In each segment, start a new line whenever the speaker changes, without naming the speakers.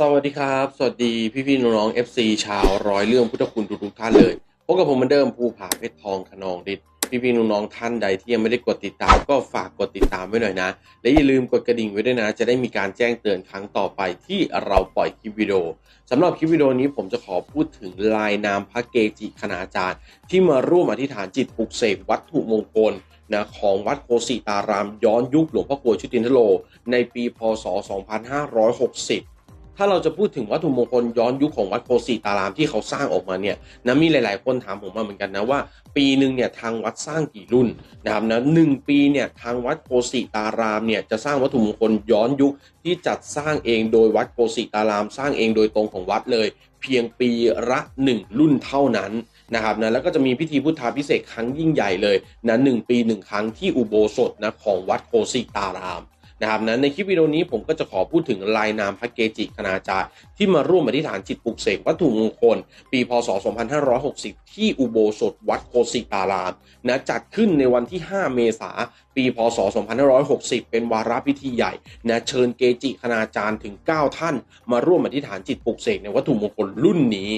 สวัสดีครับ สวัสดีพี่พี่ๆน้องๆ FC ชาวร้อยเรื่องพุทธคุณทุกๆท่านเลยพบกับผมเหมือนเดิมภูผาเพชรทองขนองดิษพี่พี่ๆน้องๆท่านใดที่ยังไม่ได้กดติดตาม ก็ฝากกดติดตามไว้หน่อยนะ และอย่าลืมกดกระดิ่งไว้ด้วยนะ จะได้มีการแจ้งเตือนครั้งต่อไปที่เราปล่อยคลิปวิดีโอสำหรับคลิปวิดีโอนี้ผมจะขอพูดถึงลายนามพระเกจิคณาจารย์ ที่มาร่วมอธิษฐานจิตปลุกเสกวัตถุมงคลนะของวัดโคสิตารามย้อนยุคหลวงพ่อกลวยชุตินทโล ในปีพศ 2560 ถ้าเราจะพูดถึงวัตถุมงคลย้อนยุคของวัดโคสิตารามที่เขาสร้างออกมาเนี่ยนะมีหลาย ๆ คนถามผมมาเหมือนกันนะว่า ปีหนึ่งเนี่ยทางวัดสร้างกี่รุ่นนะครับนะหนึ่งปีเนี่ยทางวัดโคสิตารามเนี่ยจะสร้างวัตถุมงคลย้อนยุคที่จัดสร้างเองโดยวัดโคสิตาราม สร้างเองโดยตรงของวัดเลย เพียงปีละหนึ่งรุ่นเท่านั้นนะครับนะแล้วก็จะมีพิธีพุทธาพิเศษครั้งยิ่งใหญ่เลยนะหนึ่งปีหนึ่งครั้งที่อุโบสถนะของวัดโคสิตาราม นะครับนะในคลิปวิดีโอนี้ผมก็จะขอพูดถึงลายนามพระเกจิคณาจารย์ ที่มาร่วมอธิษฐานจิตปลุกเสกวัตถุมงคล ปีพศ 2560 ที่อุโบสถวัดโคสิตารามนะจัดขึ้นในวันที่ 5 เมษาปีพศ 2560 เป็นวาระพิธีใหญ่นะเชิญเกจิคณาจารย์ถึง 9 ท่าน มาร่วมอธิษฐานจิตปลุกเสกในวัตถุมงคลรุ่นนี้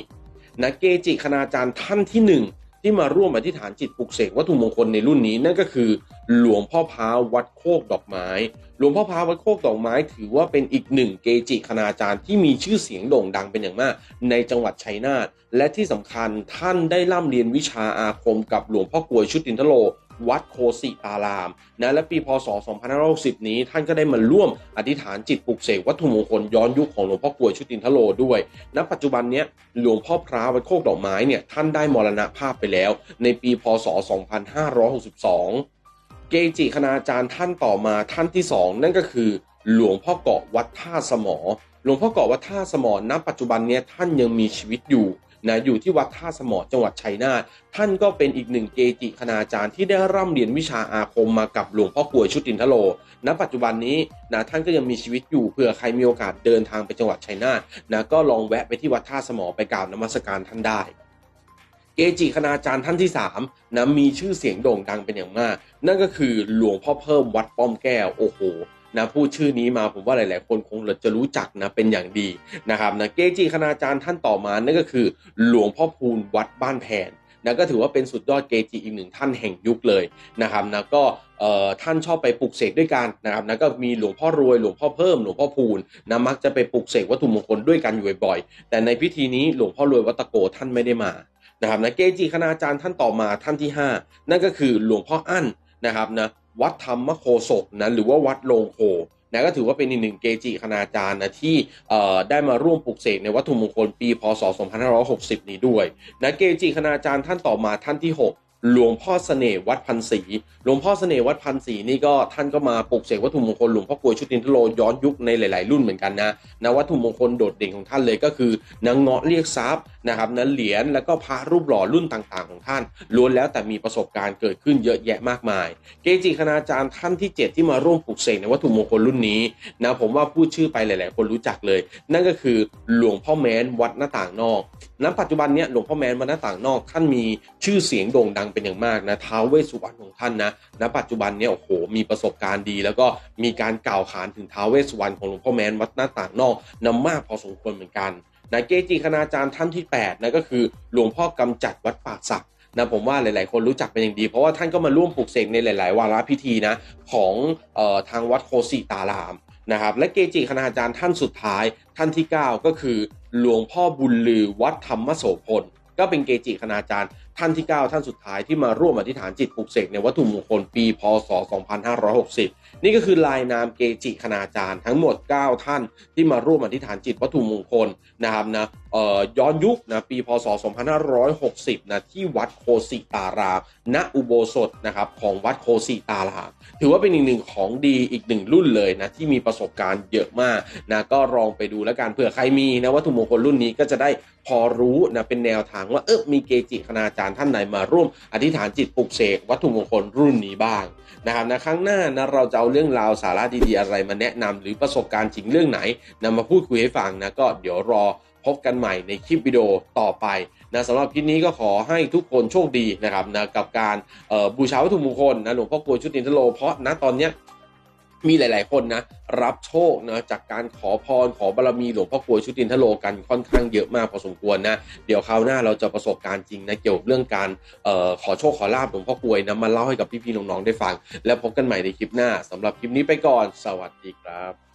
นะเกจิคณาจารย์ท่านที่หนึ่ง ที่มาร่วมอธิษฐานจิตปลุกเสกวัตถุมงคลในรุ่นนี้นั่นก็คือ หลวงพ่อพ้าวัดโคกดอกไม้ หลวงพ่อพ้าวัดโคกดอกไม้ ถือว่าเป็นอีกหนึ่งเกจิคณาจารย์ที่มีชื่อเสียงโด่งดังเป็นอย่างมาก ในจังหวัดชัยนาทและที่สำคัญท่านได้ร่ำเรียนวิชาอาคมกับหลวงพ่อกลวยชุตินทโล วัดโคสิตารามนะและปีพศ 2560 นี้ท่านก็ได้มาร่วมอธิษฐานจิตปลุกเสกวัตถุมงคลย้อนยุคของหลวงพ่อกลวยชุตินทโลด้วยณปัจจุบันเนี้ยหลวงพ่อพระวัดโคกดอกไม้เนี่ยท่านได้มรณภาพไปแล้ว ในปีพศ 2562เกจิคณาจารย์ท่านต่อมาท่านที่สองนั่นก็คือหลวงพ่อเกาะวัดท่าสมอ หลวงพ่อเกาะวัดท่าสมอณปัจจุบันเนี้ยท่านยังมีชีวิตอยู่ นะอยู่ที่วัดท่าสมอจังหวัดชัยนาทท่านก็เป็นอีกหนึ่งเกจิคณาจารย์ที่ได้ร่ำเรียนวิชาอาคมมากับหลวงพ่อกลวยชุตินทโลณปัจจุบันนี้นะท่านก็ยังมีชีวิตอยู่เผื่อใครมีโอกาสเดินทางไปจังหวัดชัยนาทนะก็ลองแวะไปที่วัดท่าสมอไปกราบนมัสการท่านได้เกจิคณาจารย์ท่านที่3นะมีชื่อเสียงโด่งดังเป็นอย่างมาก นั่นก็คือหลวงพ่อเพิ่มวัดป้อมแก้วโอ้โห นะพูดชื่อนี้มาผมว่าหลาย ๆ คนคงจะรู้จักนะเป็นอย่างดีนะครับนะเกจิคณาจารย์ท่านต่อมานั่นก็คือ หลวงพ่อพูนวัดบ้านแผนนะก็ถือว่าเป็นสุดยอดเกจิอีกหนึ่งท่านแห่งยุคเลยนะครับนะก็ท่านชอบไปปลุกเสกด้วยกันนะครับนะก็มีหลวงพ่อรวยหลวงพ่อเพิ่มหลวงพ่อพูนนะมักจะไปปลุกเสกวัตถุมงคลด้วยกันอยู่บ่อยๆแต่ในพิธีนี้หลวงพ่อรวยวัตโกท่านไม่ได้มานะครับนะเกจิคณาจารย์ท่านต่อมาท่านที่ 5 นั่นก็คือหลวงพ่ออั้นนะครับนะ วัดธรรมโคศกนะหรือว่าวัดโลงโคนะก็ถือว่าเป็นอีกหนึ่งเกจิคณาจารย์นะที่ได้มาร่วมปลุกเสกในวัตถุมงคลปีพศ 2560 นี้ด้วยนะเกจิคณาจารย์ท่านต่อมาท่านที่ 6 หลวงพ่อเสน่ห์วัดพันศรีหลวงพ่อเสน่ห์วัดพันศรีนี่ก็ท่านก็มาปลุกเสกวัตถุมงคลหลวงพ่อกลวยชุตินทโลย้อนยุคในหลาย ๆ รุ่นเหมือนกันนะนะวัตถุมงคลโดดเด่นของท่านเลยก็คือนางเงาะเรียกทรัพย์นะครับนะเหรียญแล้วก็พระรูปหล่อรุ่นต่าง ๆ ของท่านล้วนแล้วแต่มีประสบการณ์เกิดขึ้นเยอะแยะมากมาย เกจิคณาจารย์ท่านที่ 7 ที่มาร่วมปลุกเสกในวัตถุมงคลรุ่นนี้นะผมว่าพูดชื่อไปหลาย ๆ คนรู้จักเลย นั่นก็คือหลวงพ่อแม้นวัดหน้าต่างนอกณปัจจุบันเนี้ยหลวงพ่อแม้นวัดหน้าต่างนอกท่านมีชื่อเสียงโด่งดังเป็นอย่างมากนะท้าวเวสสุวรรณของท่านนะณปัจจุบันเนี้ยโอ้โหมีประสบการณ์ดี แล้วก็มีการกล่าวขานถึงท้าวเวสสุวรรณของหลวงพ่อแม้นวัดหน้าต่างนอกนำมากพอสมควรเหมือนกันนะเกจิคณาจารย์ท่านที่8นะก็คือหลวงพ่อกำจัดวัดปากศักดนะผมว่าหลาย ๆ คนรู้จักเป็นอย่างดี เพราะว่าท่านก็มาร่วมปลุกเสกในหลาย ๆ วาระพิธีนะของออทางวัดโคสิตารามนะครับและเกจิคณาจารย์ท่านสุดท้ายท่านที่ 9 ก็คือ หลวงพ่อบุญลือวัดธรรมโสพลก็เป็นเกจิคณาจารย์ ท่านที่ 9 ท่านสุดท้ายที่มาร่วมอธิษฐานจิตปลุกเสกในวัตถุมงคลปี พศ 2560 นี่ก็คือลายนามเกจิคณาจารย์ทั้งหมด 9 ท่านที่มาร่วมอธิษฐานจิตวัตถุมงคลนะครับนะย้อนยุคนะปีพศ 2560 นะที่วัดโคสิตารามณอุโบสถนะครับของวัดโคสิตารามถือว่าเป็นอีกหนึ่งของดีอีกหนึ่งรุ่นเลยนะที่มีประสบการณ์เยอะมากนะก็ลองไปดูแล้วกันเผื่อใครมีนะวัตถุมงคลรุ่นนี้ก็จะได้พอรู้นะเป็นแนวทางว่าเออมีเกจิคณาจารย์ท่านไหนมาร่วมอธิษฐานจิตปลุกเสกวัตถุมงคลรุ่นนี้บ้างนะครับนะครั้งหน้านะเราจะเอาเรื่องราวสาระดีๆอะไรมาแนะนำหรือประสบการณ์จริงเรื่องไหนนำมาพูดคุยให้ฟังนะก็เดี๋ยวรอพบกันใหม่ในคลิปวิดีโอต่อไปนะสำหรับคลิปนี้ก็ขอให้ทุกคนโชคดีนะครับนะกับการบูชาวัตถุมงคลนะหลวงพ่อกลวยชุตินทโลเพราะณตอนเนี้ย มีหลาย ๆ คนนะ รับโชคนะจากการขอพรขอบารมีหลวงพ่อกลวยชุตินทโลกันค่อนข้างเยอะมากพอสมควรนะเดี๋ยวคราวหน้าเราจะประสบการณ์จริงนะเกี่ยวกับเรื่องการออขอโชคขอลาบหลวงพ่อกลวยนะมาเล่าให้กับพี่ ๆ น้อง ๆ ได้ฟัง แล้วพบกันใหม่ในคลิปหน้าสำหรับคลิปนี้ไปก่อน สวัสดีครับ